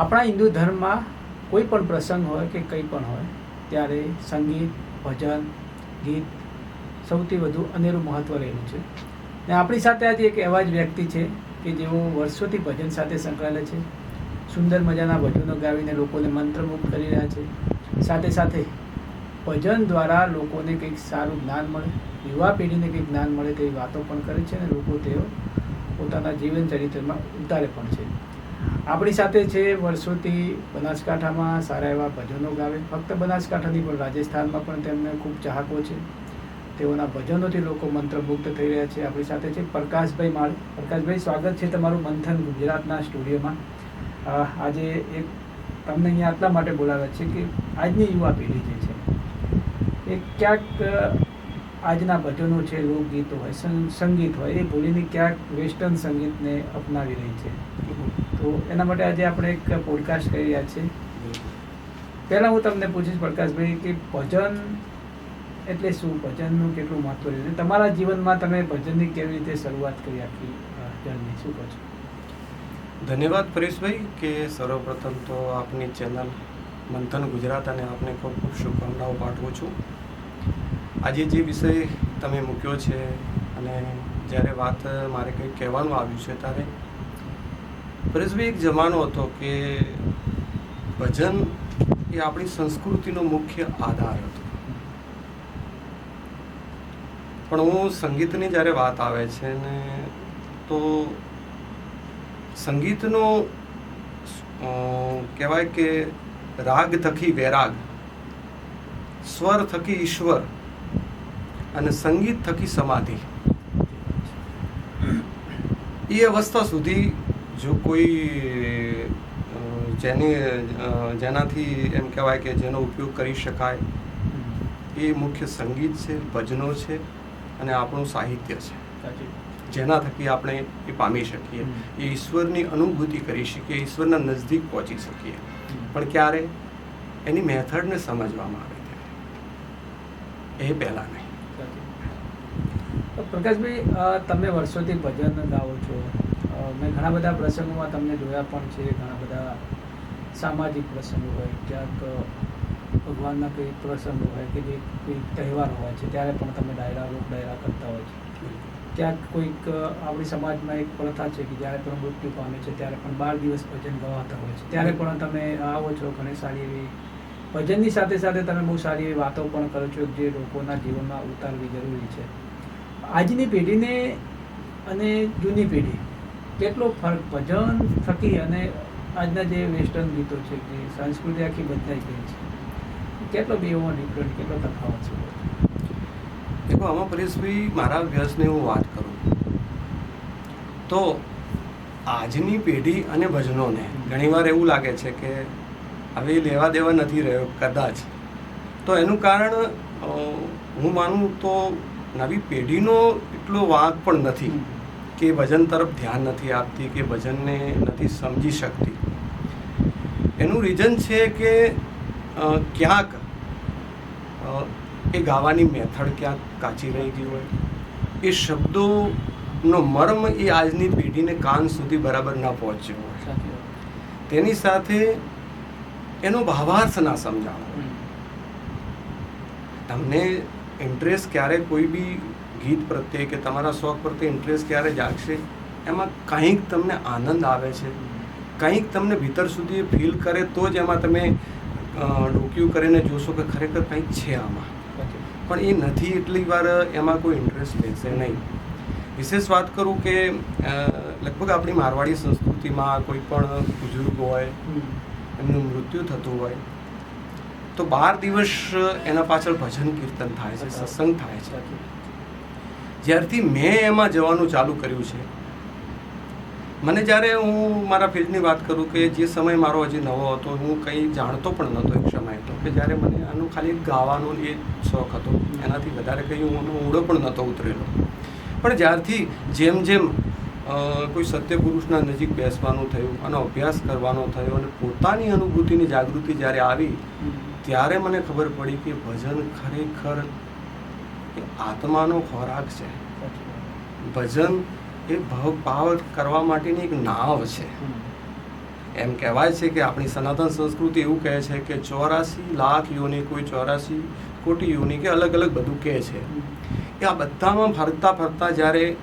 આપણા હિન્દુ ધર્મમાં કોઈ પણ પ્રસંગ હોય કે કંઈ પણ હોય, ત્યારે સંગીત, ભજન, ગીત સૌથી વધુ અનેરું મહત્ત્વ રહેલું છે. ને આપણી સાથે આજે એક એવા જ વ્યક્તિ છે કે જેઓ વર્ષોથી ભજન સાથે સંકળાયેલા છે. સુંદર મજાના ભજનો ગાવીને લોકોને મંત્રમુગ્ધ કરી રહ્યા છે. સાથે સાથે ભજન દ્વારા લોકોને કંઈક સારું જ્ઞાન મળે, યુવા પેઢીને કંઈક જ્ઞાન મળે તેવી વાતો પણ કરે છે અને લોકો તેઓ પોતાના જીવન ચરિત્રમાં ઉતારે પણ છે. આપણી સાથે છે વર્ષોથી બનાસકાંઠામાં સારા એવા ભજનો ગાવે. ફક્ત બનાસકાંઠાની પણ રાજસ્થાનમાં પણ તેમને ખૂબ ચાહકો છે. તેઓના ભજનોથી લોકો મંત્રમુગ્ધ થઈ રહ્યા છે. આપણી સાથે છે પ્રકાશભાઈ માળ. પ્રકાશભાઈ, સ્વાગત છે તમારું મંથન ગુજરાતના સ્ટુડિયોમાં. આજે એક તમને અહીંયા આટલા માટે બોલાવ્યા છે કે આજની યુવા પેઢી જે છે, એ ક્યાંક આજના ભજનો છે, લોકગીતો હોય સંગીત હોય, એ ભૂલીને ક્યાંક વેસ્ટર્ન સંગીતને અપનાવી રહી છે. તો એના માટે આજે આપણે એક પોડકાસ્ટ કરી રહ્યા છીએ. પહેલાં હું તમને પૂછીશ પ્રકાશભાઈ કે ભજન એટલે શું? ભજનનું કેટલું મહત્વ રહ્યું તમારા જીવનમાં તમે ભજનની કેવી રીતે શરૂઆત કરી આખી જર્ની? શું કહો છો? ધન્યવાદ પરેશભાઈ કે સર્વપ્રથમ તો આપની ચેનલ મંથન ગુજરાત અને આપને ખૂબ ખૂબ શુભકામનાઓ પાઠવું છું. આજે જે વિષય તમે મૂક્યો છે અને જ્યારે વાત મારે કંઈક કહેવાનું આવ્યું છે, ત્યારે પરેશભાઈ એક જમાનો હતો કે ભજન એ આપણી સંસ્કૃતિનો મુખ્ય આધાર હતો. પણ હું સંગીતની જ્યારે વાત આવે છે ને, તો સંગીતનો કહેવાય કે રાગ થકી વૈરાગ, સ્વર થકી ઈશ્વર અને સંગીત થકી સમાધિ. એ અવસ્થા સુધી જો કોઈ જેની જેનાથી એમ કહેવાય કે જેનો ઉપયોગ કરી શકાય એ મુખ્ય સંગીત છે ભજનો છે અને આપણું સાહિત્ય છે. જેના થકી આપણે એ પામી શકીએ. એ ઈશ્વરની અનુભૂતિ કરી શકીએ ઈશ્વરના નજદીક પહોંચી શકીએ. પણ ક્યારે? એની મેથડને સમજવામાં આવે ત્યારે. એ પહેલાં નહીં. પ્રકાશભાઈ તમે વર્ષોથી ભજન ગાઓ છો. મેં ઘણા બધા પ્રસંગોમાં તમને જોયા પણ છે ઘણા બધા સામાજિક પ્રસંગો હોય ક્યાંક ભગવાનના કંઈક પ્રસંગો હોય કે જે કોઈ તહેવાર હોય છે ત્યારે પણ તમે ડાયરા લોક ડાયરા કરતા હોય છે. ક્યાંક કોઈક આપણી સમાજમાં એક પ્રથા છે કે જ્યારે પણ મૃત્યુ પામે છે ત્યારે પણ બાર દિવસ ભજન ગવાતા હોય છે. ત્યારે પણ તમે આવો છો ઘણી સારી એવી ભજનની સાથે સાથે તમે બહુ સારી એવી વાતો પણ કરો છો જે લોકોના જીવનમાં ઉતારવી જરૂરી છે. આજની પેઢીને અને જૂની પેઢી કેટલો ફરક ભજન થકી અને આજના જે વેસ્ટર્ન ગીતો છે જે સંસ્કૃતિ આખી બદલાઈ ગઈ છે કેટલો બેમાં ડિફરન્ટ કેટલો તફાવત છે? દેખો આમાં પરેશભાઈ મારા વ્યસની હું વાત કરું. તો આજની પેઢી અને ભજનોને ઘણીવાર એવું લાગે છે કે હવે લેવા દેવા નથી રહ્યો કદાચ. તો એનું કારણ હું માનું તો નવી પેઢીનો એટલો વાંક પણ નથી. કે ભજન તરફ ધ્યાન નથી આપતી કે ભજનને નથી સમજી શકતી. એનું રીઝન છે કે ક્યાંક એ ગાવાની મેથડ ક્યાંક કાચી રહી ગઈ હોય. એ શબ્દોનો મર્મ એ આજની પેઢીને કાન સુધી બરાબર ન પહોંચ્યો હોય. તેની સાથે એનો ભાવાર્થ ના સમજાવો. તમને ઇન્ટરેસ્ટ ક્યારે કોઈ બી ગીત પ્રત્યે કે તમારા શોખ પ્રત્યે ઇન્ટરેસ્ટ ક્યારે જાગશે એમાં કંઈક તમને આનંદ આવે છે. કંઈક તમને ભીતર સુધી ફીલ કરે તો જ એમાં તમે ડોક્યું કરીને જોશો કે ખરેખર કંઈક છે આમાં. પણ એ નથી એટલી વાર એમાં કોઈ ઇન્ટરેસ્ટ લેશે નહીં. વિશેષ વાત કરું કે લગભગ આપણી મારવાડી સંસ્કૃતિમાં કોઈ પણ બુઝુર્ગ હોય એમનું મૃત્યુ થતું હોય તો બાર દિવસ એના પાછળ ભજન કીર્તન થાય છે સત્સંગ થાય છે. જ્યારથી મેં એમાં જવાનું ચાલુ કર્યું છે મને જ્યારે હું મારા ફિલ્ડની વાત કરું કે જે સમય મારો હજી નવો હતો હું કંઈ જાણતો પણ નહોતો એક સમય તો કે જ્યારે મને આનું ખાલી ગાવાનો એ શોખ હતો. એનાથી વધારે કંઈ હું ઊંડો પણ નહોતો ઉતરેલો. પણ જ્યારથી જેમ જેમ કોઈ સત્ય પુરુષના નજીક બેસવાનું થયું અને અભ્યાસ કરવાનો થયો અને પોતાની અનુભૂતિની જાગૃતિ જ્યારે આવી ત્યારે મને ખબર પડી કે ભજન ખરેખર એ આત્માનો ખોરાક છે. ભજન એ ભાવ પાવ કરવા માટેની એક નાવ છે. એમ કહેવાય છે કે આપણી સનાતન સંસ્કૃતિ એવું કહે છે કે ચોરાસી લાખ યોની કોઈ ચોરાસી કોટી યોની કે અલગ અલગ બધું કહે છે. એ આ બધામાં ફરતા ફરતા જ્યારે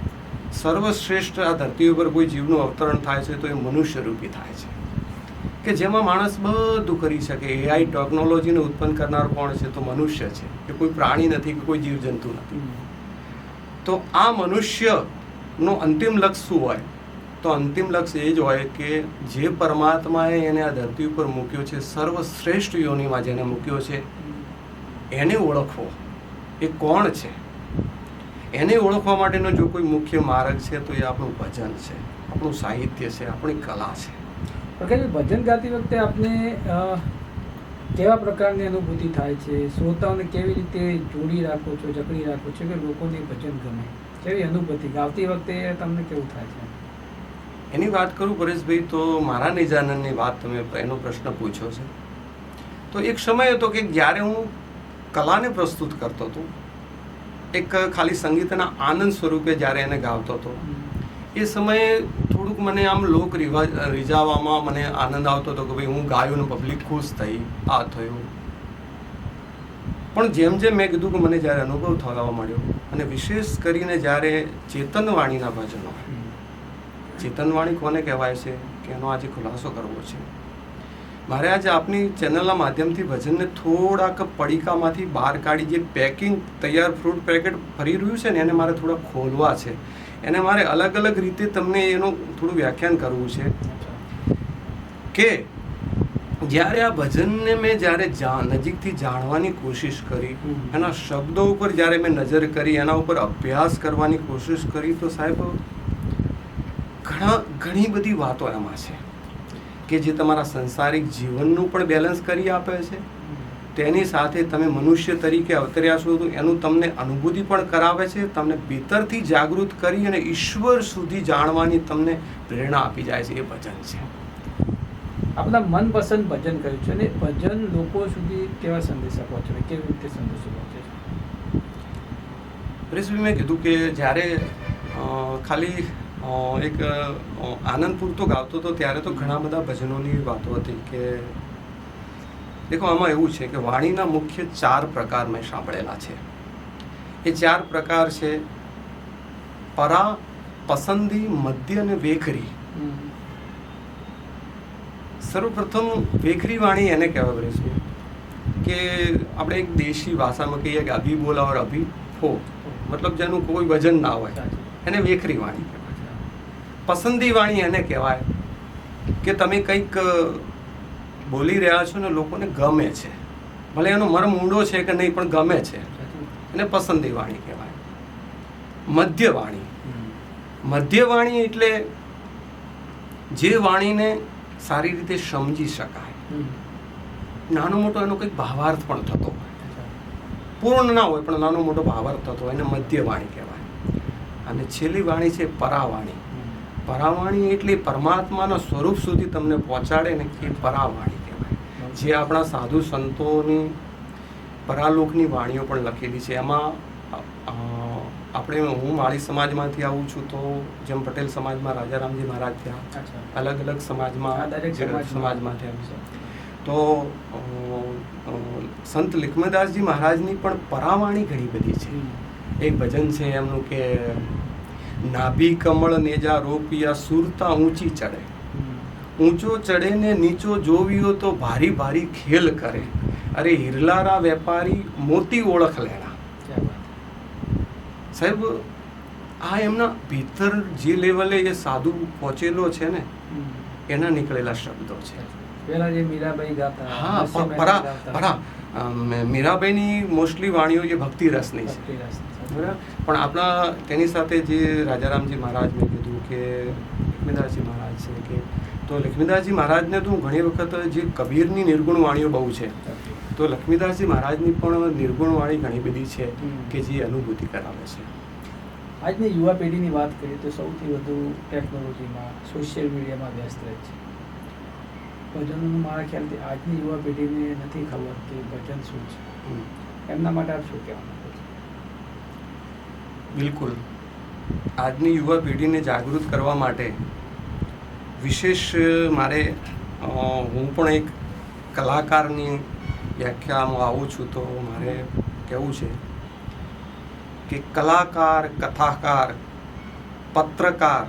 સર્વશ્રેષ્ઠ આ ધરતી ઉપર કોઈ જીવનું અવતરણ થાય છે તો એ મનુષ્ય રૂપી થાય છે. કે જેમાં માણસ બધું કરી શકે. એઆઈ ટેકનોલોજીને ઉત્પન્ન કરનાર કોણ છે? તો મનુષ્ય છે. કે કોઈ પ્રાણી નથી કે કોઈ જીવજંતુ નથી. તો આ મનુષ્યનો અંતિમ લક્ષ્ય શું હોય? તો અંતિમ લક્ષ્ય એ જ હોય કે જે પરમાત્માએ એને આ ધરતી ઉપર મૂક્યો છે સર્વશ્રેષ્ઠ યોનિમાં જેને મૂક્યો છે એને ઓળખવો. એ કોણ છે? એને ઓળખવા માટેનો જો કોઈ મુખ્ય માર્ગ છે તો એ આપણું ભજન છે આપણું સાહિત્ય છે આપણી કલા છે. પ્રકાશભાઈ ભજન ગાતી વખતે આપને કેવા પ્રકારની અનુભૂતિ થાય છે? શ્રોતાઓને કેવી રીતે જોડી રાખો છો જકડી રાખો છો કે લોકોને ભજન ગમે? કેવી અનુભૂતિ? ગાતી વખતે તમને કેવું થાય છે? એની વાત કરું પરેશભાઈ તો મારા નિજાનંદની વાત તમે એનો પ્રશ્ન પૂછ્યો છે. તો એક સમય હતો કે જ્યારે હું કલાને પ્રસ્તુત કરતો હતો એક ખાલી સંગીતના આનંદ સ્વરૂપે જ્યારે એને ગાવતો હતો. એ સમયે થોડુંક મને આમ લોક રિવાજ, રીઝાવામાં મને આનંદ આવતો હતો કે ભાઈ હું ગાયું પબ્લિક ખુશ થઈ, આ થયું. પણ જેમ જેમ મેં કીધું કે મને જ્યારે અનુભવ થવા માંડ્યો અને વિશેષ કરીને જ્યારે ચેતનવાણીના ભજનો, ચેતનવાણી કોને કહેવાય છે કે એનો આજે ખુલાસો કરવો છે. મારે આજે આપની ચેનલના માધ્યમથી ભજનને થોડાક પડીકામાંથી બહાર કાઢી જે પેકિંગ તૈયાર ફ્રૂટ પેકેટ ફરી રહ્યું છે ને, એને મારે થોડા ખોલવા છે. એને મારે અલગ અલગ રીતે તમને એનું થોડું વ્યાખ્યાન કરવું છે. કે જ્યારે આ ભજનને મેં જ્યારે જા નજીકથી જાણવાની કોશિશ કરી એના શબ્દો ઉપર જ્યારે મેં નજર કરી એના ઉપર અભ્યાસ કરવાની કોશિશ કરી તો સાહેબ ઘણા ઘણી બધી વાતો એમાં છે કે જે તમારા સંસારિક જીવનનું પણ બેલેન્સ કરી આપે છે. તેની સાથે તમે મનુષ્ય તરીકે અવતર્યા છો તો એનું તમને અનુભૂતિ પણ કરાવે છે તમને ભીતરથી જાગૃત કરી અને ઈશ્વર સુધી જાણવાની તમને પ્રેરણા આપી જાય છે એ ભજન છે. આપણા મનપસંદ ભજન કર્યું છે અને ભજન લોકો સુધી કેવા સંદેશા પહોંચે કેવી રીતે સંદેશો પહોંચે છે? મેં કીધું કે જ્યારે ખાલી એક આનંદ પૂરતો ગાતો હતો ત્યારે તો ઘણા બધા ભજનોની વાતો હતી કે દેખો, આમાં એવું છે કે વાણીના મુખ્ય ચાર પ્રકાર મેં સાંભળેલા છે. એ ચાર પ્રકાર છે પરા, પસંદી, મધ્ય અને વેખરી. સર્વપ્રથમ વેખરી વાણી એને કહેવાય છે કે આપણે એક દેશી ભાષામાં કહીએ કે અભી બોલા ઓર અભી ફો મતલબ જેનું કોઈ વજન ના હોય. એને વેખરી વાણી કહેવાય. પસંદી વાણી એને કહેવાય કે તમે કંઈક બોલી રહ્યા છો ને લોકોને ગમે છે. ભલે એનો મર્મ ઊંડો છે કે નહીં પણ ગમે છે. એને પસંદી વાણી કહેવાય. મધ્ય વાણી હમ. મધ્ય વાણી એટલે જે વાણીને સારી રીતે સમજી શકાય. નાનો મોટો એનો કંઈક ભાવાર્થ પણ થતો હોય. પૂર્ણ ના હોય પણ નાનો મોટો ભાવાર્થ થતો હોય એને મધ્ય વાણી કહેવાય. અને છેલ્લી વાણી છે પરાવાણી. પરાવાણી એટલે પરમાત્માના સ્વરૂપ સુધી તમને પહોંચાડે ને એ પરાવાણી કહેવાય. જે આપણા સાધુ સંતોની પરાલોકની વાણીઓ પણ લખેલી છે. એમાં આપણે હું માળી સમાજમાંથી આવું છું તો જેમ પટેલ સમાજમાં રાજારામજી મહારાજ થયા. અલગ અલગ સમાજમાં. સમાજમાંથી આવ્યું છે. તો સંત લક્ષ્મણદાસજી મહારાજની પણ પરાવાણી ઘણી બધી છે. એક ભજન છે એમનું કે નાભી કમળ નેજા રોપિયા સુરતા ઊંચી ચડે. ઊંચો ચડે ને નીચો જોવ્યો તો ભારી ભારી ખેલ કરે. અરે હિરલારા વેપારી મોતી ઓળખ લેણા. સાહેબ આ એમના ભીતર જે લેવલે એ સાધુ પહોંચેલો છે ને એના નીકળેલા શબ્દો છે. પેલા જે મીરાબાઈ ગાતા હા પરા પરા મીરાબાઈની મોસ્ટલી વાણીઓ જે ભક્તિ રસની છે. બરાબર પણ આપણા તેની સાથે જે રાજારામજી મહારાજ મેં કીધું કે લક્ષ્મીદાસજી મહારાજ છે કે તો લક્ષ્મીદાસજી મહારાજને તો ઘણી વખત જે કબીરની નિર્ગુણ વાણીઓ બહુ છે. તો લક્ષ્મીદાસજી મહારાજની પણ નિર્ગુણ વાણી ઘણી બધી છે કે જે અનુભૂતિ કરાવે છે. આજની યુવા પેઢીની વાત કરીએ તો સૌથી વધુ ટેકનોલોજીમાં સોશિયલ મીડિયામાં વ્યસ્ત રહે છે. ભજનનું મારા ખ્યાલથી આજની યુવા પેઢીને નથી ખબર કે ભજન શું છે. એમના માટે આપ શું કહેવા બિલકુલ. આજની યુવા પેઢીને જાગૃત કરવા માટે વિશેષ મારે હું પણ એક કલાકારની વ્યાખ્યામાં આવું છું તો મારે કહેવું છે કે કલાકાર કથાકાર પત્રકાર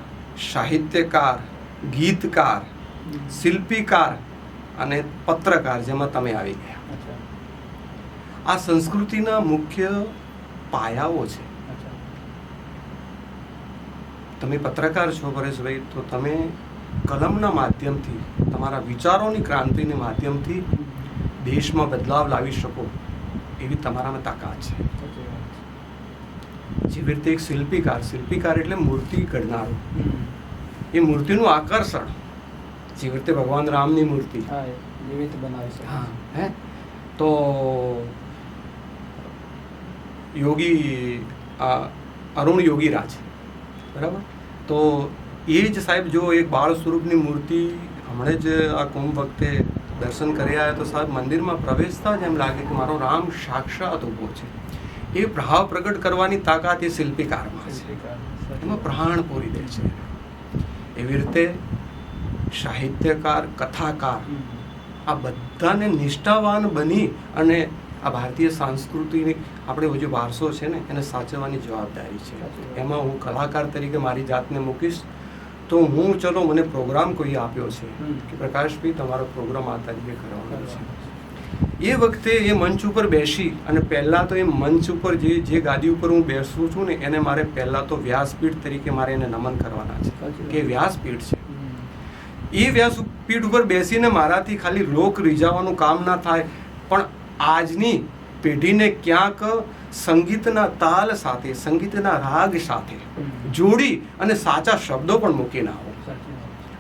સાહિત્યકાર ગીતકાર શિલ્પીકાર અને પત્રકાર જેમાં તમે આવી ગયા. આ સંસ્કૃતિના મુખ્ય પાયાઓ છે. તમે પત્રકાર છો પરેશભાઈ તો તમે કલમના માધ્યમથી તમારા વિચારોની ક્રાંતિની માધ્યમથી દેશમાં બદલાવ લાવી શકો એવી તમારામાં તાકાત છે. જેવી રીતે એક શિલ્પીકાર શિલ્પીકાર એટલે મૂર્તિ ઘડનારો એ મૂર્તિનું આકર્ષણ જેવી રીતે ભગવાન રામની મૂર્તિ. હા હા હે? તો યોગી અરુણ અરુણ યોગીરાજ બરાબર? તો એ જ સાહેબ જો એક બાળ સ્વરૂપની મૂર્તિ હમણાં જ આ કુંભ વખતે દર્શન કરી આવ્યા તો સાહેબ મંદિરમાં પ્રવેશતા જ એમ લાગે કે મારો રામ સાક્ષાત ઊભો છે. એ ભાવ પ્રગટ કરવાની તાકાત એ શિલ્પીકારમાં છે. એમાં પ્રાણ પૂરી દે છે. એવી રીતે સાહિત્યકાર કથાકાર આ બધાને નિષ્ઠાવાન બની અને આ ભારતીય સંસ્કૃતિની આપણે જે વારસો છે ને એને સાચવવાની જવાબદારી છે. એમાં હું કલાકાર તરીકે મારી જાતને મૂકીશ. તો હું ચલો મને પ્રોગ્રામ કોઈ આપ્યો છે કે પ્રકાશભાઈ તમારો પ્રોગ્રામ આ તરીકે કરવાનો છે. એ વખતે એ મંચ ઉપર બેસી અને પહેલાં તો એ મંચ ઉપર જે જે ગાદી ઉપર હું બેસું છું ને એને મારે પહેલાં તો વ્યાસપીઠ તરીકે મારે એને નમન કરવાના છે. કે વ્યાસપીઠ છે. એ વ્યાસપીઠ ઉપર બેસીને મારાથી ખાલી લોક રીઝાવાનું કામ ના થાય. પણ આજની પેઢીને ક્યાંક સંગીતના તાલ સાથે સંગીતના રાગ સાથે જોડી અને સાચા શબ્દો પણ મૂકીને આવો.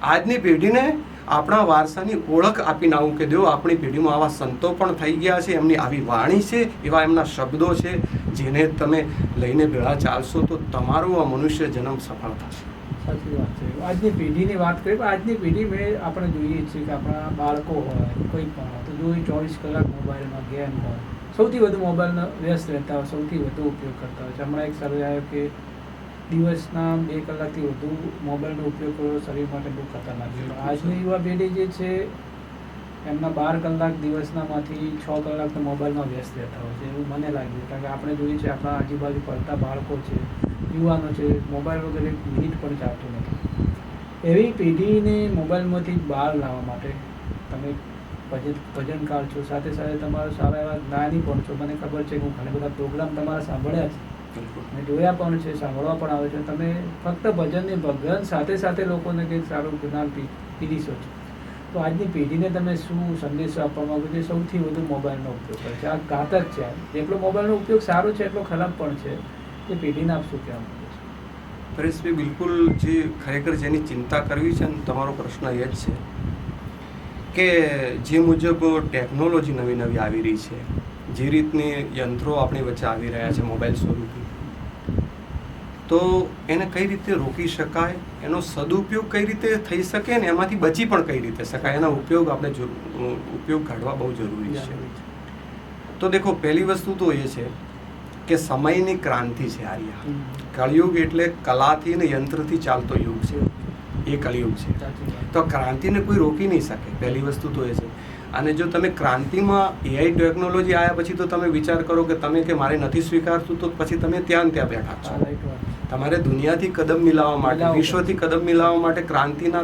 આજની પેઢીને આપણા વારસાની ઓળખ આપીને આવું કે દેવો આપણી પેઢીમાં આવા સંતો પણ થઈ ગયા છે એમની આવી વાણી છે એવા એમના શબ્દો છે જેને તમે લઈને ભેળા ચાલશો તો તમારું આ મનુષ્ય જન્મ સફળ થશે. સાચી વાત છે. આજની પેઢીની વાત કરીએ આજની પેઢી મેં આપણે જોઈએ છીએ કે આપણા બાળકો હોય કોઈ પણ હોય તો જોઈએ ચોવીસ કલાક મોબાઈલમાં ગેમ હોય સૌથી વધુ મોબાઈલનો વ્યસ્ત રહેતા હોય સૌથી વધુ ઉપયોગ કરતા હોય છે. હમણાં એક સર્વે આવ્યો કે દિવસના બે કલાકથી વધુ મોબાઈલનો ઉપયોગ કરવો શરીર માટે બહુ ખતરનાક છે. આજની યુવા પેઢી જે છે એમના બાર કલાક દિવસનામાંથી છ કલાક તો મોબાઈલમાં વ્યસ્ત રહેતા હોય છે. એવું મને લાગ્યું કારણ કે આપણે જોઈએ છીએ આપણા આજુબાજુ પડતા બાળકો છે યુવાનો છે મોબાઈલ વગેરે એક મિનિટ પણ ચાલતું નથી. એવી પેઢીને મોબાઈલમાંથી બહાર લાવવા માટે તમે ભજન ભજનકાર છો સાથે સાથે તમારા સારા એવા જ્ઞાની પણ છો. મને ખબર છે કે હું ઘણા બધા પ્રોગ્રામ તમારા સાંભળ્યા છે મેં જોયા પણ છે સાંભળવા પણ આવે છે. તમે ફક્ત ભજનને ભગવાન સાથે સાથે લોકોને કંઈક સારું જ્ઞાન પીધી પીરીશો છો. તો આજની પેઢીને તમે શું સંદેશો આપવા માંગો છો? સૌથી વધુ મોબાઈલનો ઉપયોગ કરે છે. આ ઘાતક છે. જેટલો મોબાઈલનો ઉપયોગ સારો છે એટલો ખરાબ પણ છે. એ પેઢીને આપ શું કહેવા માંગો છો? પરેશભાઈ બિલકુલ જે ખરેખર જેની ચિંતા કરવી છે ને તમારો પ્રશ્ન એ જ છે કે જે મુજબ ટેકનોલોજી નવી નવી આવી રહી છે જે રીતની યંત્રો આપણી વચ્ચે આવી રહ્યા છે મોબાઈલ સ્વરૂપે તો એને કઈ રીતે રોકી શકાય? એનો સદુપયોગ કઈ રીતે થઈ શકે ને એમાંથી બચી પણ કઈ રીતે શકાય? એના ઉપયોગ આપણે ઉપયોગ કાઢવા બહુ જરૂરી છે. તો દેખો પહેલી વસ્તુ તો એ છે કે સમયની ક્રાંતિ છે આર્યા. કળિયુગ એટલે કલાથી ને યંત્રથી ચાલતો યુગ છે. એ કળિયુગ છે. તો ક્રાંતિને કોઈ રોકી નહીં શકે. પહેલી વસ્તુ તો એ છે. અને જો તમે ક્રાંતિમાં એઆઈ ટેકનોલોજી આવ્યા પછી તો તમે વિચાર કરો કે તમે કે મારે નથી સ્વીકારતું તો પછી તમે ત્યાં ત્યાં બેઠા છો. તમારે દુનિયાથી કદમ મિલાવવા માટે વિશ્વથી કદમ મિલાવવા માટે ક્રાંતિના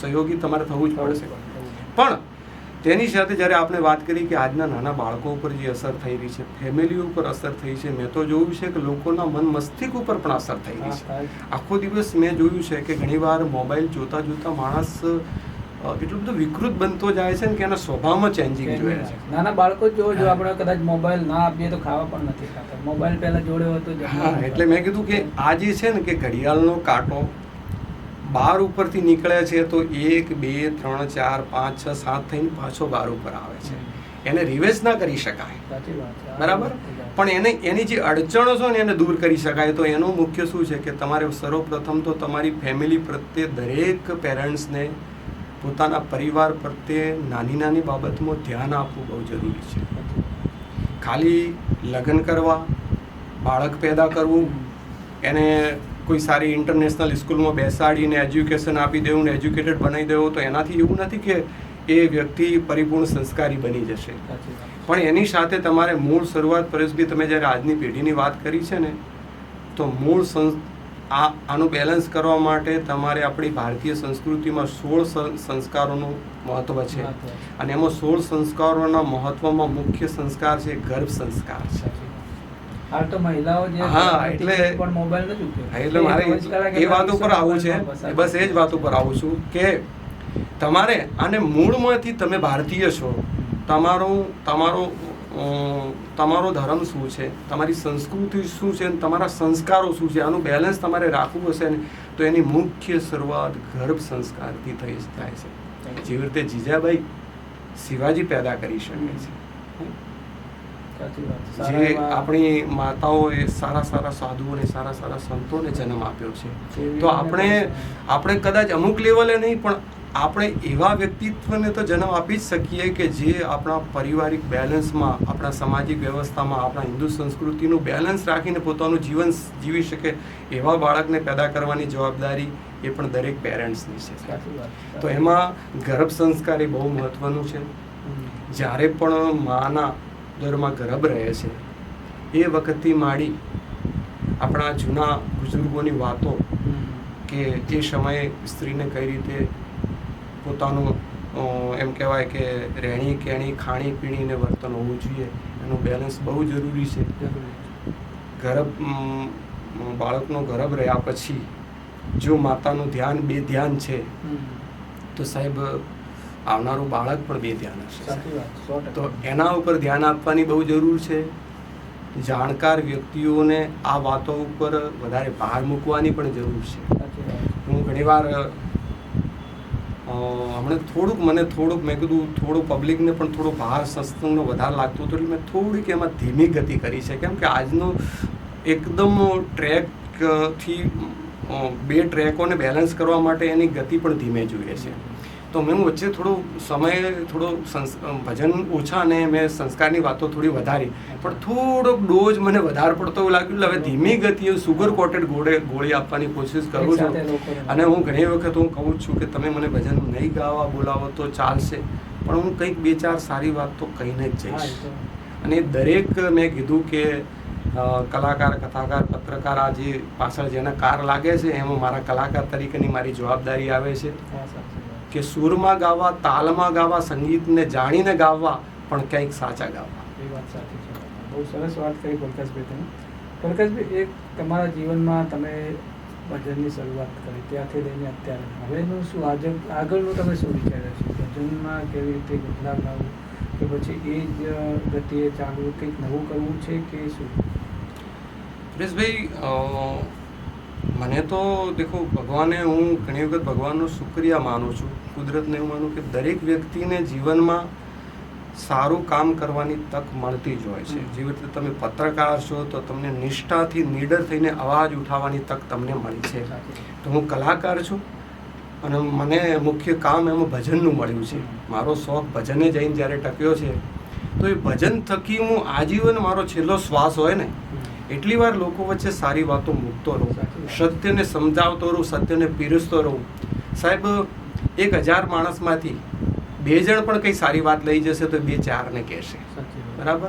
સહયોગી તમારે થવું જ પડશે. પણ તેની સાથે જ્યારે આપણે વાત કરી કે આજના નાના બાળકો ઉપર જે અસર થઈ રહી છે ફેમિલી ઉપર અસર થઈ છે મેં તો જોયું છે કે લોકોના મન મસ્તિષ્ક ઉપર પણ અસર થઈ રહી છે. આખો દિવસ મેં જોયું છે કે ઘણીવાર મોબાઈલ જોતા જોતા માણસ એટલું બધું વિકૃત બનતો જાય છે ને કે એના સ્વભાવમાં ચેન્જિંગ જોઈએ છે. નાના બાળકો જો જો આપણે કદાચ મોબાઈલ ના આપીએ તો ખાવા પણ નથી ખાતા. મોબાઈલ પહેલા જોડે હોય તો હા એટલે મેં કીધું કે આ જે છે ને કે ઘડિયાળનો કાંટો બાર ઉપરથી નીકળે છે તો એક બે ત્રણ ચાર પાંચ છ સાત થઈને પાછો બાર ઉપર આવે છે. એને રિવેઝ ના કરી શકાય. બરાબર? પણ એને એની જે અડચણો છે ને એને દૂર કરી શકાય. તો એનું મુખ્ય શું છે કે તમારે સર્વપ્રથમ તો તમારી ફેમિલી પ્રત્યે દરેક પેરેન્ટ્સને પોતાના પરિવાર પ્રત્યે નાની નાની બાબતમાં ધ્યાન આપવું બહુ જરૂરી છે. ખાલી લગ્ન કરવા બાળક પેદા કરવું એને કોઈ સારી ઇન્ટરનેશનલ સ્કૂલમાં બેસાડીને એજ્યુકેશન આપી દેવું ને એજ્યુકેટેડ બનાવી દેવું તો એનાથી એવું નથી કે એ વ્યક્તિ પરિપૂર્ણ સંસ્કારી બની જશે. પણ એની સાથે તમારે મૂળ શરૂઆત પરેશભાઈ તમે જ્યારે આજની પેઢીની વાત કરી છે ને તો મૂળ સંસ આ આનું બેલેન્સ કરવા માટે તમારે આપણી ભારતીય સંસ્કૃતિમાં સોળ સંસ્કારોનું મહત્વ છે. અને એમાં સોળ સંસ્કારોના મહત્વમાં મુખ્ય સંસ્કાર છે ગર્ભ સંસ્કાર. છે. હાલ તો મહિલાઓ જે હા, એટલે- પણ મોબાઈલ નથી ઉપયોગ એટલે મારે એ વાત ઉપર આવું છે બસ એ જ વાત ઉપર આવું છું કે તમારે આને મૂળમાંથી તમે ભારતીય છો તમારું તમારો તમારો ધર્મ શું છે તમારી સંસ્કૃતિ શું છે અને તમારા સંસ્કારો શું છે આનું બેલેન્સ તમારે રાખવું હશે ને તો એની મુખ્ય શરૂઆત ગર્ભ સંસ્કારથી થઈ થાય છે. જેવી રીતે જીજાબાઈ શિવાજી પેદા કરી શકે છે. જે આપણી માતાઓએ સારા સારા સાધુઓને સારા સારા સંતોને જન્મ આપ્યો છે. તો આપણે આપણે કદાચ અમુક લેવલે નહીં પણ આપણે એવા વ્યક્તિત્વને તો જન્મ આપી જ શકીએ કે જે આપણા પારિવારિક બેલેન્સમાં આપણા સામાજિક વ્યવસ્થામાં આપણા હિન્દુ સંસ્કૃતિનું બેલેન્સ રાખીને પોતાનું જીવન જીવી શકે એવા બાળકને પેદા કરવાની જવાબદારી એ પણ દરેક પેરેન્ટ્સની છે. તો એમાં ગર્ભ સંસ્કાર એ બહુ મહત્વનું છે. જ્યારે પણ માના દરમાં ગરબ રહે છે. એ વખતથી માંડી આપણા જૂના બુઝુર્ગોની વાતો કે એ સમયે સ્ત્રીને કઈ રીતે પોતાનું એમ કહેવાય કે રહેણી કહેણી ખાણી પીણીને વર્તન હોવું જોઈએ. એનું બેલેન્સ બહુ જરૂરી છે. ગર્ભ બાળકનો ગર્ભ રહ્યા પછી જો માતાનું ધ્યાન બે ધ્યાન છે તો સાહેબ આવનારું બાળક પણ બે ધ્યાન હશે તો એના ઉપર ધ્યાન આપવાની બહુ જરૂર છે. જાણકાર વ્યક્તિઓને આ વાતો ઉપર વધારે ભાર મૂકવાની પણ જરૂર છે. હું ઘણીવાર હમણે હમણાં થોડુંક મને થોડુંક મેં કીધું થોડું પબ્લિકને પણ થોડો ભાર સત્સંગનો વધારે લાગતો હતો એટલે મેં થોડીક એમાં ધીમી ગતિ કરી છે. કેમ કે આજનો એકદમ ટ્રેકથી બે ટ્રેકોને બેલેન્સ કરવા માટે એની ગતિ પણ ધીમે જોઈએ છે. તો મેં વચ્ચે થોડો સમય થોડો ભજન ઓછા અને મેં સંસ્કારની વાતો થોડી વધારી. પણ થોડોક ડોઝ મને વધારે પડતો એવું લાગ્યું હવે ધીમી ગતિએ સુગર કોટેડ ગોળે ગોળી આપવાની કોશિશ કરું છું. અને હું ઘણી વખત હું કહું છું કે તમે મને ભજન નહીં ગાવા બોલાવો તો ચાલશે. પણ હું કંઈક બે ચાર સારી વાત તો કહીને જ જઈશ. અને દરેક મેં કીધું કે કલાકાર કથાકાર પત્રકાર આ જે પાછળ જેના કાર લાગે છે એમાં મારા કલાકાર તરીકેની મારી જવાબદારી આવે છે. કે સુરમાં ગાવા તાલમાં ગાવા સંગીતને જાણીને ગાવા પણ કંઈક સાચા ગાવા. એ વાત સાચી છે. બહુ સરસ વાત કરી પંકજભાઈ તમે. પંકજભાઈ એક તમારા જીવનમાં તમે ભજનની શરૂઆત કરી ત્યાંથી લઈને અત્યારે. હવેનું શું આજે આગળનું તમે શું વિચાર્યો છો? ભજનમાં કેવી રીતે બદલાવ લાવવું? કે પછી એ જ ગતિએ ચાલવું કંઈક નવું કરવું છે કે શું? પરેશભાઈ અ, મને તો દેખો ભગવાને હું ઘણી વખત ભગવાનનો શુક્રિયા માનું છું. કુદરતને એવું માનું કે દરેક વ્યક્તિને જીવનમાં સારું કામ કરવાની તક મળતી જ હોય છે. જેવી રીતે તમે પત્રકાર છો તો તમને નિષ્ઠાથી નીડર થઈને અવાજ ઉઠાવવાની તક તમને મળી છે. તો હું કલાકાર છું અને મને મુખ્ય કામ એમાં ભજનનું મળ્યું છે. મારો શોખ ભજને જઈને જ્યારે ટક્યો છે તો એ ભજન થકી હું આજીવન મારો છેલ્લો શ્વાસ હોય ને એટલી વાર લોકો વચ્ચે સારી વાતો મૂકતો રહું સત્યને સમજાવતો રહું સત્યને પીરસતો રહું. સાહેબ એક હજાર માણસમાંથી બે જણ પણ કંઈ સારી વાત લઈ જશે તો બે ચારને કહેશે. બરાબર?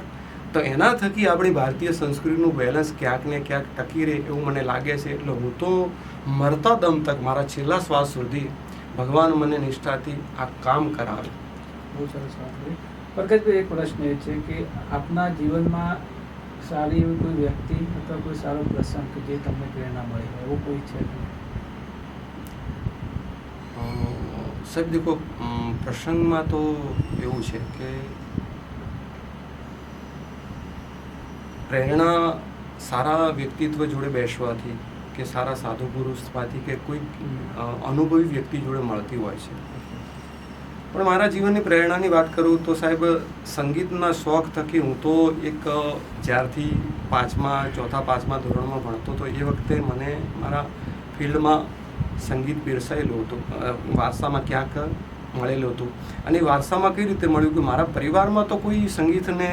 તો એના થકી આપણી ભારતીય સંસ્કૃતિનું બેલેન્સ ક્યાંક ને ક્યાંક ટકી રહે એવું મને લાગે છે. એટલે હું તો મરતા દમ તક મારા છેલ્લા શ્વાસ સુધી ભગવાન મને નિષ્ઠાથી આ કામ કરાવે. બહુ સરસ વાત કરી. પ્રકાશભાઈ એક પ્રશ્ન એ છે કે આપના જીવનમાં સારી એવી કોઈ વ્યક્તિ અથવા કોઈ સારો પ્રસંગ કે જે તમને પ્રેરણા મળે, એવો કોઈ છે? સાહેબ દેખો પ્રસંગમાં તો એવું છે કે પ્રેરણા સારા વ્યક્તિત્વ જોડે બેસવાથી કે સારા સાધુ પુરુષમાંથી કે કોઈ અનુભવી વ્યક્તિ જોડે મળતી હોય છે. પણ મારા જીવનની પ્રેરણાની વાત કરું તો સાહેબ સંગીતના શોખ થકી હું તો એક જ્યારથી પાંચમા ચોથા પાંચમા ધોરણમાં ભણતો તો એ વખતે મને મારા ફિલ્ડમાં સંગીત પીરસાયેલું હતું. વારસામાં ક્યાંક મળેલું હતું. અને વારસામાં કઈ રીતે મળ્યું કે મારા પરિવારમાં તો કોઈ સંગીતને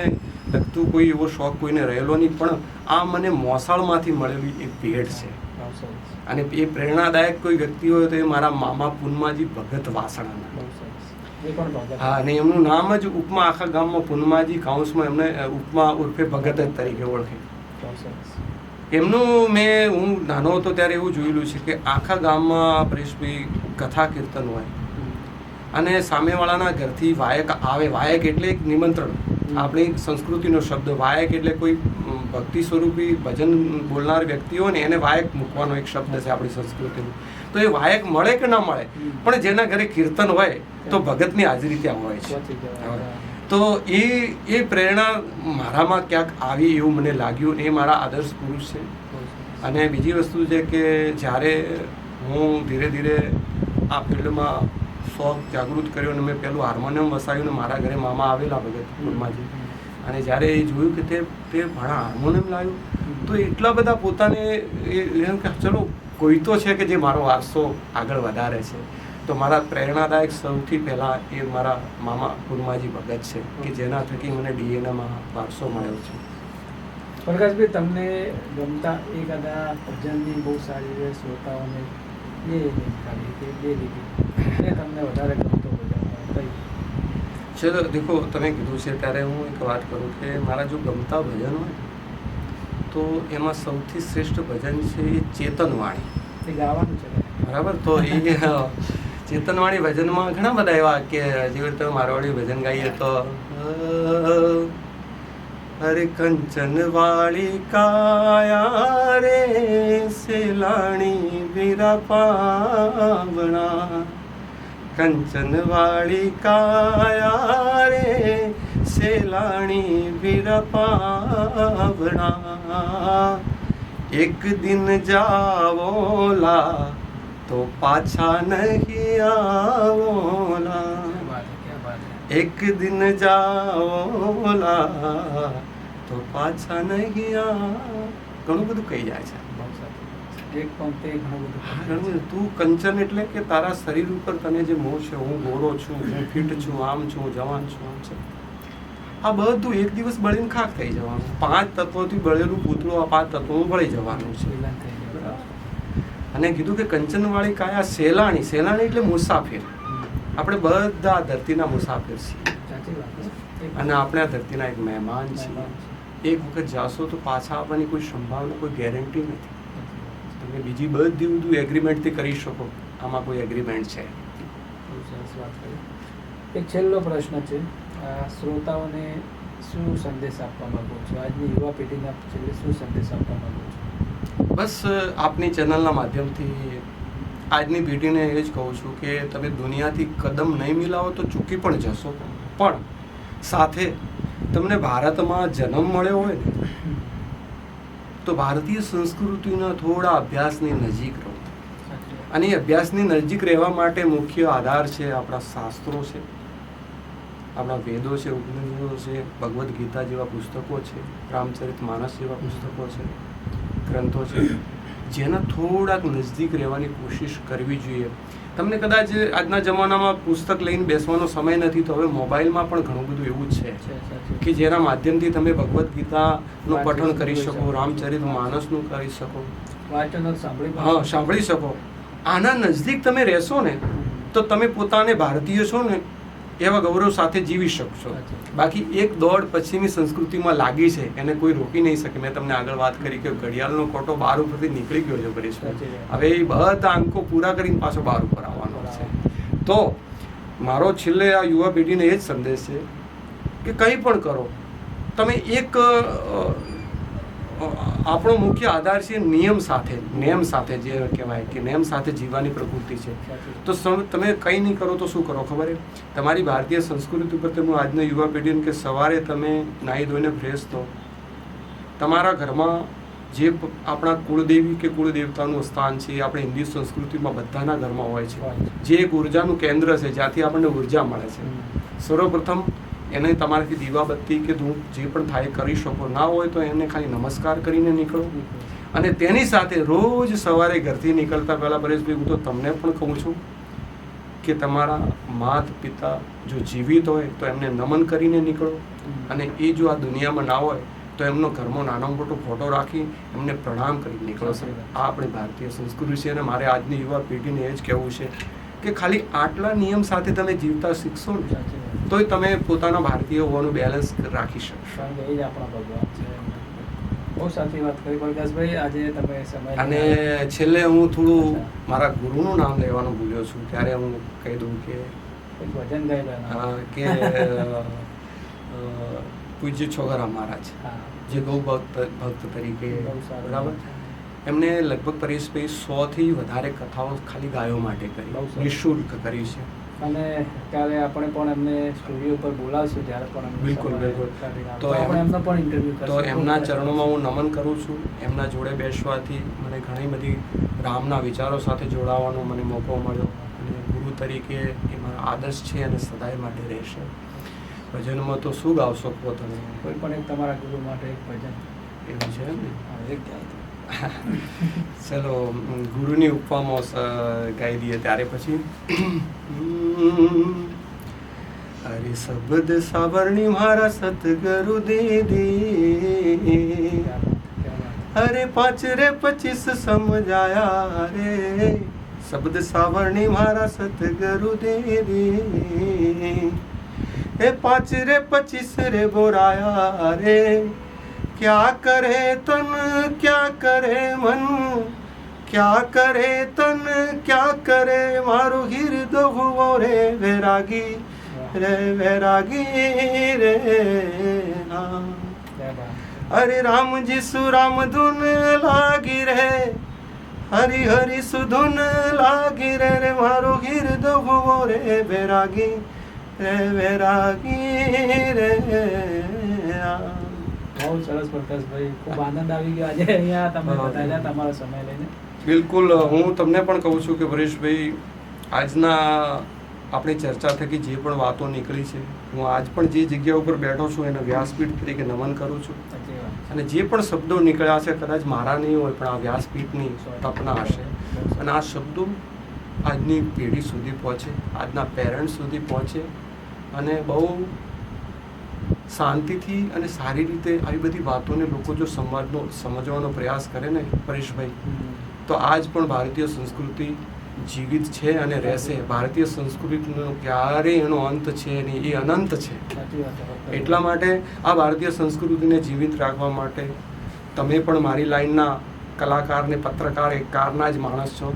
લગતું કોઈ એવો શોખ કોઈને રહેલો નહીં પણ આ મને મોસાળમાંથી મળેલી એક ભેટ છે. અને એ પ્રેરણાદાયક કોઈ વ્યક્તિ હોય તો એ મારા મામા પૂનમાજી ભગત વાસણાના બહુ સરસ એ પણ ભગત હા અને એમનું નામ જ ઉપમા આખા ગામમાં પુનમાજી કાઉન્સમાં એમને ઉપમા ઉર્ફે ભગત જ તરીકે ઓળખે. એમનું મેં હું નાનો હતો ત્યારે એવું જોયેલું છે કે આખા ગામમાં પરેશભાઈ કથા કીર્તન હોય. અને સામેવાળાના ઘરથી વાયક આવે વાયક એટલે એક નિમંત્રણ. આપણી સંસ્કૃતિનો શબ્દ વાયક એટલે કોઈ ભક્તિ સ્વરૂપી ભજન બોલનાર વ્યક્તિ હોય ને એને વાયક મૂકવાનો એક શબ્દ છે આપણી સંસ્કૃતિનો તો એ વાયક મળે કે ના મળે? પણ જેના ઘરે કીર્તન હોય તો ભગતની હાજરી ત્યાં હોય છે. તો એ એ પ્રેરણા મારામાં ક્યાંક આવી એવું મને લાગ્યું. એ મારા આદર્શ પુરુષ છે. અને બીજી વસ્તુ છે કે જ્યારે હું ધીરે ધીરે આ ફિલ્ડમાં શોખ જાગૃત કર્યો અને મેં પેલું હાર્મોનિયમ વસાવ્યું ને મારા ઘરે મામા આવેલા ભગત કુલમાજી અને જ્યારે એ જોયું કે તે તે ભણા હાર્મોનિયમ લાવ્યું તો એટલા બધા પોતાને એ એમ કે ચલો કોઈ તો છે કે જે મારો વારસો આગળ વધારે છે તો મારા પ્રેરણાદાયક સૌથી પહેલાં એ મારા મામા કુરમાજી ભગત છે કે જેના થકી મને ડીએનએમાં વારસો મળ્યો છે. પ્રકાશભાઈ તમને ગમતા એકાદા ભજનની બહુ સારી રીતે શ્રોતાઓને બે ખાલી કે બે એ તમને વધારે ગમતો ભજન ચલો દેખો તમે કીધું છે ત્યારે હું એક વાત કરું કે મારા જો ગમતા ભજન હોય તો એમાં સૌથી શ્રેષ્ઠ ભજન છે એ ચેતનવાણી. એ ગાવાનું છે. બરાબર? તો એ ચેતનવાણી ભજનમાં ઘણા બધા એવા કે જેવી રીતે મારવાડી ભજન ગાઈએ તો અરે કંચન વાળી કાયા રે સેલાણી વીરા પાવણા. કંચન વાળી કાયા રે સેલાણી વીરા પાવણા એક દિન જાવોલા તો પાછા નહીં આવોલા. એક દિન જાઓલા તો પાછા નહીં આ ઘણું બધું કહી જાય છે એક પંક્તિ ઘણું બધું. તું કંચન એટલે કે તારા શરીર ઉપર તને જે મોહ છે હું ગોરો છું હું ફિટ છું આમ છું જવાન છું આમ છે આ બધું એક દિવસ બળીને ખાક થઈ જવાનું. પાંચ તત્વોથી બળેલું પૂતળું આ પાંચ તત્વોનું બળી જવાનું છે. અને કીધું કે કંચનવાળી કાયા સેલાણી સેલાણી એટલે મુસાફિર. આપણે બધા ધરતીના મુસાફિર છીએ. અને આપણે આ ધરતીના એક મહેમાન છીએ. એક વખત જાશો તો પાછા આવવાની કોઈ સંભાવના કોઈ ગેરંટી નથી. તમે બીજી બધી બધું એગ્રીમેન્ટથી કરી શકો. આમાં કોઈ એગ્રીમેન્ટ છે. એક છેલ્લો પ્રશ્ન છે. શ્રોતાઓને શું સંદેશ આપવા માંગો છો? આજની યુવા પેઢીને છેલ્લે શું સંદેશ આપવા માંગો છો? બસ આપની ચેનલના માધ્યમથી આજની પેઢીને એ જ કહું છું કે તમે દુનિયાથી કદમ નહીં મિલાવો તો ચૂકી પણ જશો. પણ સાથે તમને ભારતમાં જન્મ મળ્યો હોય ને તો ભારતીય સંસ્કૃતિના થોડા અભ્યાસની નજીક રહો. અને એ અભ્યાસની નજીક રહેવા માટે મુખ્ય આધાર છે આપણા શાસ્ત્રો છે. આપણા વેદો છે ઉપનિષદો છે ભગવદ્ ગીતા જેવા પુસ્તકો છે રામચરિત માનસ જેવા પુસ્તકો છે ગ્રંથો છે. જેના થોડાક નજદીક રહેવાની કોશિશ કરવી જોઈએ. તમને કદાચ આજના જમાનામાં પુસ્તક લઈને બેસવાનો સમય નથી તો હવે મોબાઈલમાં પણ ઘણું બધું એવું જ છે. કે જેના માધ્યમથી તમે ભગવદ્ ગીતાનું પઠન કરી શકો રામચરિત માનસનું કરી શકો. હા સાંભળી શકો. આના નજદીક તમે રહેશો ને તો તમે પોતાને ભારતીય છો ને એવા ગૌરવ સાથે જીવી શકશો બાકી એક દોડ પશ્ચિમી સંસ્કૃતિમાં લાગી છે એને કોઈ રોકી નહીં શકે. મેં તમને આગળ વાત કરી કે ઘડિયાળનો કોટો બહાર ઉપરથી નીકળી ગયો છે વાત. હવે એ બધા અંકો પૂરા કરીને પાછો બહાર ઉપર આવવાનો છે. તો મારો છેલ્લે આ યુવા પેઢીને એ જ સંદેશ છે કે કંઈ પણ કરો તમે એક આપણો મુખ્ય આધાર છે નિયમ સાથે નેમ સાથે જે કહેવાય કે નેમ સાથે જીવવાની પ્રકૃતિ છે. તો તમે કંઈ નહીં કરો તો શું કરો ખબર છે? તમારી ભારતીય સંસ્કૃતિ ઉપર તમે આજના યુવા પેઢીને કે સવારે તમે નાહી ધોઈને ફ્રેશ થો. તમારા ઘરમાં જે આપણા કુળદેવી કે કુળદેવતાનું સ્થાન છે આપણે હિન્દુ સંસ્કૃતિમાં બધાના ઘરમાં હોય છે. જે એક ઉર્જાનું કેન્દ્ર છે જ્યાંથી આપણને ઊર્જા મળે છે. સર્વપ્રથમ એને તમારાથી દીવાબત્તી કે ધૂપ જે પણ થાય કરી શકો. ના હોય તો એને ખાલી નમસ્કાર કરીને નીકળો. અને તેની સાથે રોજ સવારે ઘરથી નીકળતા પહેલાં પરેશભાઈ, હું તો તમને પણ કહું છું કે તમારા માત પિતા જો જીવિત હોય તો એમને નમન કરીને નીકળો. અને એ જો આ દુનિયામાં ના હોય તો એમનો ઘરમાં નાનો મોટો ફોટો રાખી એમને પ્રણામ કરી નીકળો. આ આપણી ભારતીય સંસ્કૃતિ છે અને મારે આજની યુવા પેઢીને એ જ કહેવું છે કે ખાલી આટલા નિયમ સાથે તમે જીવતા શીખશો ને તોય તમે પોતાના ભારતીય હોવાનું બેલેન્સ રાખી શકશો. એ જ આપણા ભગવાન છે. બહુ સાચી વાત કરી પ્રકાશભાઈ. આજે તમે સમય અને છેલ્લે હું થોડું મારા ગુરુનું નામ લેવાનું ભૂલ્યો છું. ત્યારે હું કહી દઉં કે ભજન ગાઈ લો કે પૂજ્ય છોગરા મહારાજ જે ગૌ ભક્ત ભક્ત તરીકે. બરાબર? એમને લગભગ પરેશભાઈ સો થી વધારે કથાઓ ખાલી ગાયો માટે કરી. નિઃશુલ્ક કરી છે. અને ત્યારે આપણે પણ એમને સ્ટુડિયો ઉપર બોલાવશું જ્યારે પણ બિલકુલ, બિલકુલ. તો આપણે એમનો પણ ઇન્ટરવ્યુ તો એમના ચરણોમાં હું નમન કરું છું. એમના જોડે બેસવાથી મને ઘણી બધી રામના વિચારો સાથે જોડાવાનો મને મોકો મળ્યો. અને ગુરુ તરીકે એ મારા આદર્શ છે અને સદાય માટે રહેશે. ભજનમાં તો શું ગાવશો શકો તમે? કોઈ પણ એક તમારા ગુરુ માટે એક ભજન. એવું છે એમ ને એક ગાય. ચલો ગુરુની ઉપમામાં ગાઈ દઈએ ત્યારે પછી. અરે શબ્દ સાવરણી મારા સતગુરુ દે વાત, અરે પાંચ રે પચીસ સમજાયા રે. શબ્દ સાવરણી મારા સતગુરુ દીદી એ પાંચ રે પચીસ રે બોરાયા રે. ક્યા કરે તન ક્યા કરે મન ક્યા કરે તન ક્યા કરે મારું હિરદો હુવો રે વૈરાગી રે વૈરાગી રે. અરે રામજી સુરામ ધૂન લાગી રે હરી હરી સુધુન લાગી રે રે મારો ગીરદ ભુવો રે વૈરાગી રે વૈરાગી રે બહુ સરસ પ્રકાશભાઈ. ખૂબ આનંદ આવી ગયો. આજે અહીંયા તમે. બતાવ્યા તમારો સમય લઈને. બિલકુલ. હું તમને પણ કહું છું કે પરેશભાઈ આજના આપણી ચર્ચા થકી જે પણ વાતો નીકળી છે હું આજ પણ જે જગ્યા ઉપર બેઠો છું એને વ્યાસપીઠ તરીકે નમન કરું છું. અને જે પણ શબ્દો નીકળ્યા છે કદાચ મારા નહીં હોય પણ આ વ્યાસપીઠની તપના હશે. અને આ શબ્દો આજની પેઢી સુધી પહોંચે આજના પેરેન્ટ્સ સુધી પહોંચે. અને બહુ શાંતિથી અને સારી રીતે આવી બધી વાતોને લોકો જો સંવાદનો સમજવાનો પ્રયાસ કરે ને પરેશભાઈ તો આજ પણ ભારતીય સંસ્કૃતિ જીવિત છે અને રહેશે. ભારતીય સંસ્કૃતિનો ક્યારેય એનો અંત છે નહીં એ અનંત છે. એટલા માટે આ ભારતીય સંસ્કૃતિને જીવિત રાખવા માટે તમે પણ મારી લાઈનના કલાકાર ને પત્રકાર એક કારના જ માણસ છો.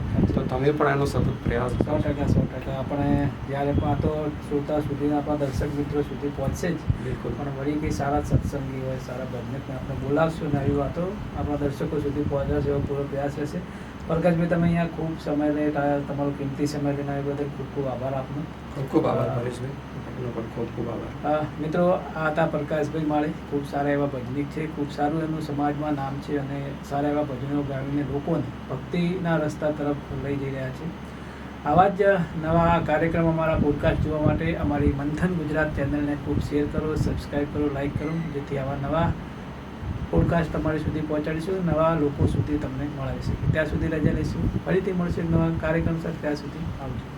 તમે પણ એનો સતત પ્રયાસ સો ટકા સો ટકા. આપણે જ્યારે પણ તો શ્રોતા સુધી આપણા દર્શક મિત્રો સુધી પહોંચશે જ. બિલકુલ. પણ વળી કંઈ સારા સત્સંગી હોય સારા ભજનકને આપણે બોલાવશું ને આવી વાતો આપણા દર્શકો સુધી પહોંચાડશે એવો પૂરો પ્રયાસ રહેશે. પંકજભાઈ તમે અહીંયા ખૂબ સમય લઈ તમારો કિંમતી સમય લઈને આવ્યા બદલ ખૂબ ખૂબ આભાર આપનો. ખૂબ ખૂબ આભાર પરેશભાઈ. એનો પણ ખૂબ ખૂબ આભાર. મિત્રો, આ હતા પ્રકાશભાઈ માળી. ખૂબ સારા એવા ભજનિક છે. ખૂબ સારું એમનું સમાજમાં નામ છે અને સારા એવા ભજનો ગાવીને લોકોને ભક્તિના રસ્તા તરફ લઈ જઈ રહ્યા છે. આવા જ નવા કાર્યક્રમ અમારા પોડકાસ્ટ જોવા માટે અમારી મંથન ગુજરાત ચેનલને ખૂબ શેર કરો સબસ્ક્રાઈબ કરો લાઈક કરો, જેથી આવા નવા પોડકાસ્ટ તમારી સુધી પહોંચાડીશું, નવા લોકો સુધી તમને મળાવીશું. ત્યાં સુધી રજા લઈશું. ફરીથી મળશે નવા કાર્યક્રમ સાથે. ત્યાં સુધી આવજો.